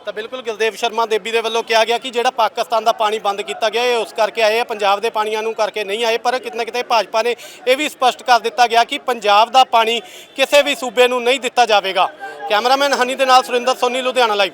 S7: ਤਾਂ ਬਿਲਕੁਲ ਗੁਰਦੇਵ ਸ਼ਰਮਾ ਦੇਬੀ ਦੇ ਵੱਲੋਂ ਕਿਹਾ ਗਿਆ ਕਿ ਜਿਹੜਾ ਪਾਕਿਸਤਾਨ ਦਾ ਪਾਣੀ ਬੰਦ ਕੀਤਾ ਗਿਆ, ਇਹ ਉਸ ਕਰਕੇ ਆਏ ਆ, ਪੰਜਾਬ ਦੇ ਪਾਣੀਆਂ ਨੂੰ ਕਰਕੇ ਨਹੀਂ ਆਏ, ਪਰ ਕਿਤੇ ਨਾ ਕਿਤੇ ਭਾਜਪਾ ਨੇ ਇਹ ਵੀ ਸਪਸ਼ਟ ਕਰ ਦਿੱਤਾ ਗਿਆ ਕਿ ਪੰਜਾਬ ਦਾ ਪਾਣੀ ਕਿਸੇ ਵੀ ਸੂਬੇ ਨੂੰ ਨਹੀਂ ਦਿੱਤਾ ਜਾਵੇਗਾ। ਕੈਮਰਾਮੈਨ ਹਨੀ ਦੇ ਨਾਲ ਸੁਰਿੰਦਰ ਸੋਨੀ, ਲੁਧਿਆਣਾ ਲਾਈਵ